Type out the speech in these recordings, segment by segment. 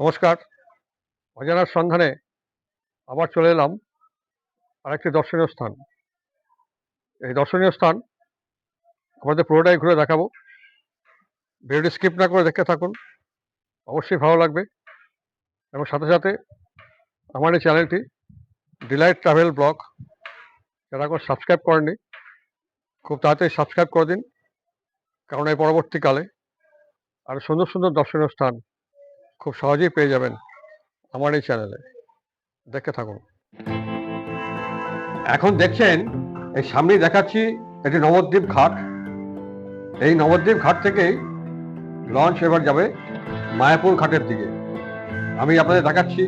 নমস্কার। অজানার সন্ধানে আবার চলে এলাম আরেকটি দর্শনীয় স্থান। এই দর্শনীয় স্থান আমাদের পুরোটাই ঘুরে দেখাবো। ভিডিওটি স্কিপ না করে দেখতে থাকুন, অবশ্যই ভালো লাগবে। এবং সাথে সাথে আমার এই চ্যানেলটি ডিলাইট ট্রাভেল ব্লগ যারা এখন সাবস্ক্রাইব করেননি, খুব তাড়াতাড়ি সাবস্ক্রাইব করে দিন, কারণ এই পরবর্তীকালে আরও সুন্দর সুন্দর দর্শনীয় স্থান খুব সহজেই পেয়ে যাবেন আমার এই চ্যানেলে দেখতে থাকুন। এখন দেখছেন, এই সামনেই দেখাচ্ছি এটি নবদ্বীপ ঘাট। এই নবদ্বীপ ঘাট থেকেই লঞ্চ এবার যাবে মায়াপুর ঘাটের দিকে। আমি আপনাদের দেখাচ্ছি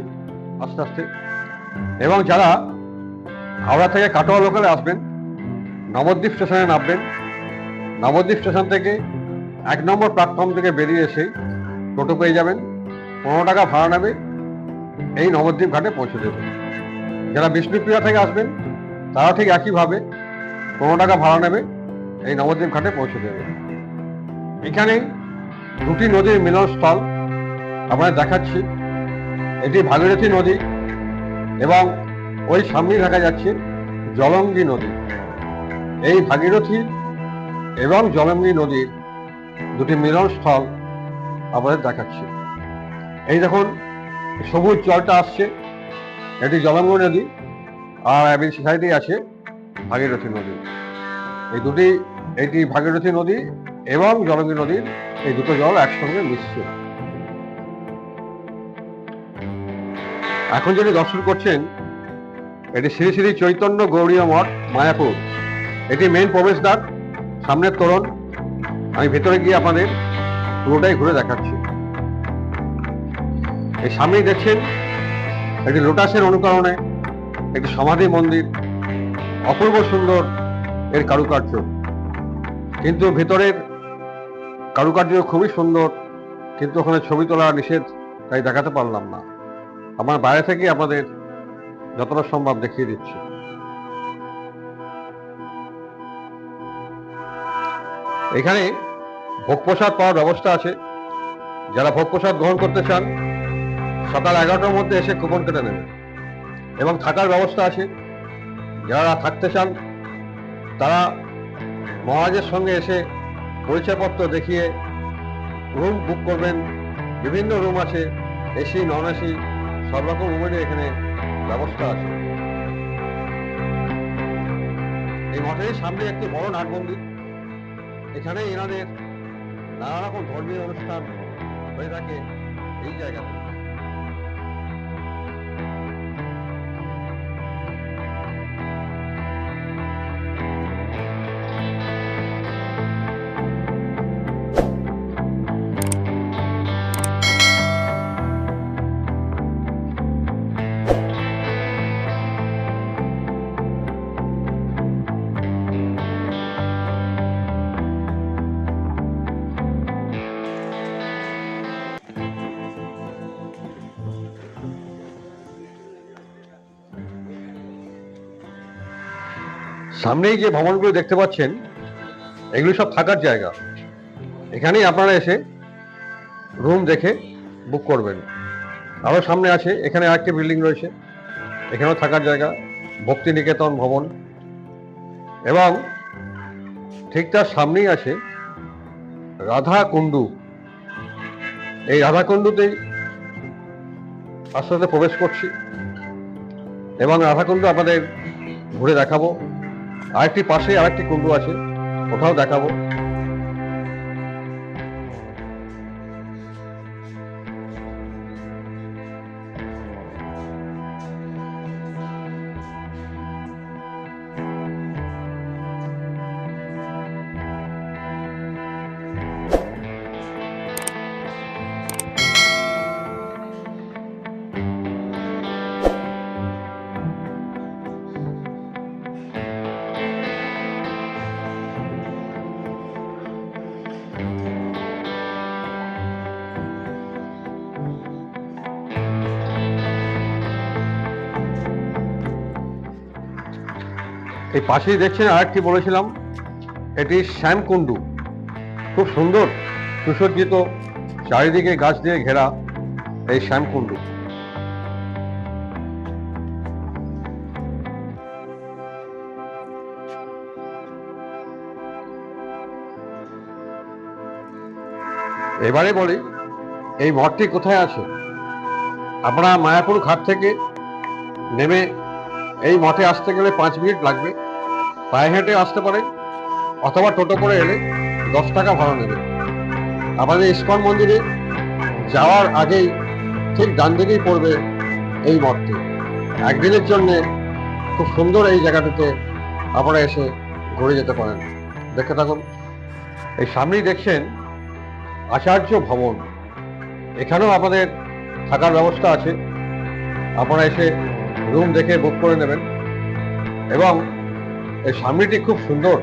আস্তে আস্তে। এবং যারা হাওড়া থেকে কাটোয়া লোকালে আসবেন, নবদ্বীপ স্টেশনে নামবেন, নবদ্বীপ স্টেশন থেকে এক নম্বর প্ল্যাটফর্ম থেকে বেরিয়ে এসে টোটো পেয়ে যাবেন, পনেরো টাকা ভাড়া নেবে, এই নবদ্বীপ ঘাটে পৌঁছে দেবে। যারা বিষ্ণুপ্রিয়া থেকে আসবেন, তারা ঠিক একইভাবে পনেরো টাকা ভাড়া নেবে, এই নবদ্বীপ ঘাটে পৌঁছে দেবে। এখানে দুটি নদীর মিলনস্থল আপনাদের দেখাচ্ছি। এটি ভাগীরথী নদী এবং ওই সামনেই দেখা যাচ্ছে জলঙ্গি নদী। এই ভাগীরথী এবং জলঙ্গি নদীর দুটি মিলনস্থল আমাদের দেখাচ্ছে। এই দেখুন, সবুজ জলটা আসছে, এটি জলঙ্গ নদী, আর এবং সাইডেই আছে ভাগীরথী নদী। এই দুটি, এটি ভাগীরথী নদী এবং জলঙ্গি নদীর এই দুটো জল একসঙ্গে মিশছে। এখন যিনি দর্শন করছেন, এটি শ্রী শ্রী চৈতন্য গৌরীয় মঠ, মায়াপুর। এটি মেন প্রবেশদ্বার, সামনের তোরণ। আমি ভেতরে গিয়ে আপনাদের পুরোটাই ঘুরে দেখাচ্ছি। এই সামনেই দেখছেন, একটি লোটাসের অনুকরণে একটি সমাধি মন্দির, অপূর্ব সুন্দর এর কারুকার্য। কিন্তু ভেতরের কারুকার্য খুবই সুন্দর, কিন্তু ওখানে ছবি তোলা নিষেধ, তাই দেখাতে পারলাম না। আমার বাইরে থেকে আপনাদের যতটা সম্ভব দেখিয়ে দিচ্ছি। এখানে ভোগ প্রসাদ পাওয়ার ব্যবস্থা আছে। যারা ভোগ প্রসাদ গ্রহণ করতে চান সকাল এগারোটার মধ্যে এসে কুপন কেটে নেবেন। এবং থাকার ব্যবস্থা আছে। যারা থাকতে চান, তারা মহারাজের সঙ্গে এসে পরিচয়পত্র দেখিয়ে রুম বুক করবেন। বিভিন্ন রুম আছে, এসি নন এসি সব রকম উমেনের এখানে ব্যবস্থা আছে। এই মঠের সামনে একটি বড় নাট মন্দির এখানে এনাদের নানা রকম ধর্মীয় অনুষ্ঠান হয়ে থাকে এই জায়গাতে। সামনেই যে ভবনগুলো দেখতে পাচ্ছেন, এগুলো সব থাকার জায়গা। এখানেই আপনারা এসে রুম দেখে বুক করবেন। আরও সামনে আছে, এখানে আরেকটি বিল্ডিং রয়েছে। এখানেও থাকার জায়গা ভক্তি নিকেতন ভবন। এবং ঠিক তার সামনেই আছে রাধা কুণ্ডু এই রাধা কুণ্ডুতেই আস্তে আস্তে প্রবেশ করছি। এবং রাধা কুণ্ডু আপনাদের ঘুরে দেখাবো। আরেকটি পাশে আরেকটি কুণ্ডু আছে ওটাও দেখাবো। এই পাশেই দেখছেন আরেকটি বলেছিলাম, এটি শ্যামকুণ্ডু। খুব সুন্দর, সুসজ্জিত, চারিদিকে গাছ দিয়ে ঘেরা এই শ্যামকুণ্ডু। এবারে বলি, এই মঠটি কোথায় আছে? আপনারা মায়াপুর ঘাট থেকে নেমে এই মঠে আসতে গেলে পাঁচ মিনিট লাগবে। পায়ে হেঁটে আসতে পারে, অথবা টোটো করে এলে দশ টাকা ভাড়া নেবে। আমাদের ইস্কন মন্দিরে যাওয়ার আগেই ঠিক ডান দিকেই পড়বে এই মঠটি। একদিনের জন্য খুব সুন্দর এই জায়গাটিতে আপনারা এসে ঘুরে যেতে পারেন। দেখে থাকুন। এই সামনেই দেখছেন আচার্য ভবন। এখানেও আমাদের থাকার ব্যবস্থা আছে। আপনারা এসে রুম দেখে বুক করে নেবেন। এবং এই সামনেটি খুব সুন্দর।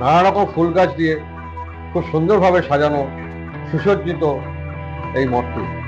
নানা রকম ফুল গাছ দিয়ে খুব সুন্দরভাবে সাজানো, সুসজ্জিত এই মঠটি।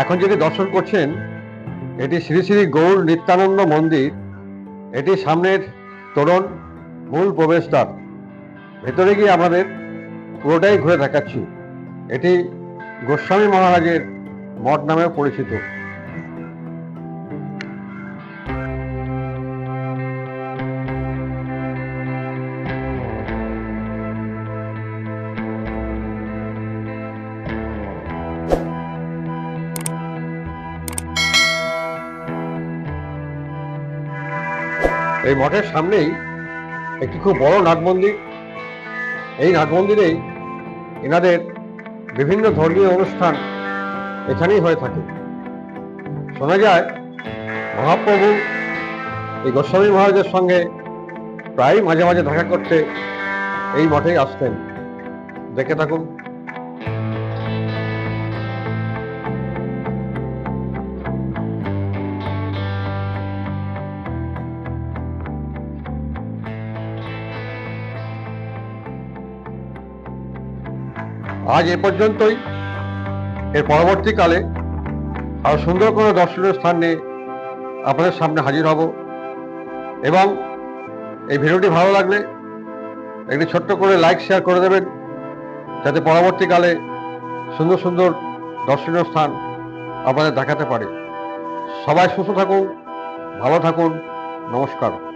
এখন যদি দর্শন করছেন, এটি শ্রী শ্রী গৌর নিত্যানন্দ মন্দির, এটি সামনের তোরণ, মূল প্রবেশদ্বার। ভেতরে গিয়ে আমাদের পুরোটাই ঘুরে দেখাচ্ছি। এটি গোস্বামী মহারাজের মঠ নামে পরিচিত। এই মঠের সামনেই একটি খুব বড় নাট মন্দির এই নাট মন্দিরেই এনাদের বিভিন্ন ধর্মীয় অনুষ্ঠান এখানেই হয়ে থাকে। শোনা যায়, মহাপ্রভু এই গোস্বামী মহারাজের সঙ্গে প্রায় মাঝে মাঝে দেখা করতে এই মঠেই আসতেন। দেখে থাকুন। আজ এ পর্যন্তই। এর পরবর্তীকালে আরও সুন্দর কোনো দর্শনীয় স্থান নিয়ে আপনাদের সামনে হাজির হব। এবং এই ভিডিওটি ভালো লাগলে একটি ছোট্ট করে লাইক, শেয়ার করে দেবেন, যাতে পরবর্তীকালে সুন্দর সুন্দর দর্শনীয় স্থান আপনাদের দেখাতে পারে। সবাই সুস্থ থাকুন, ভালো থাকুন, নমস্কার।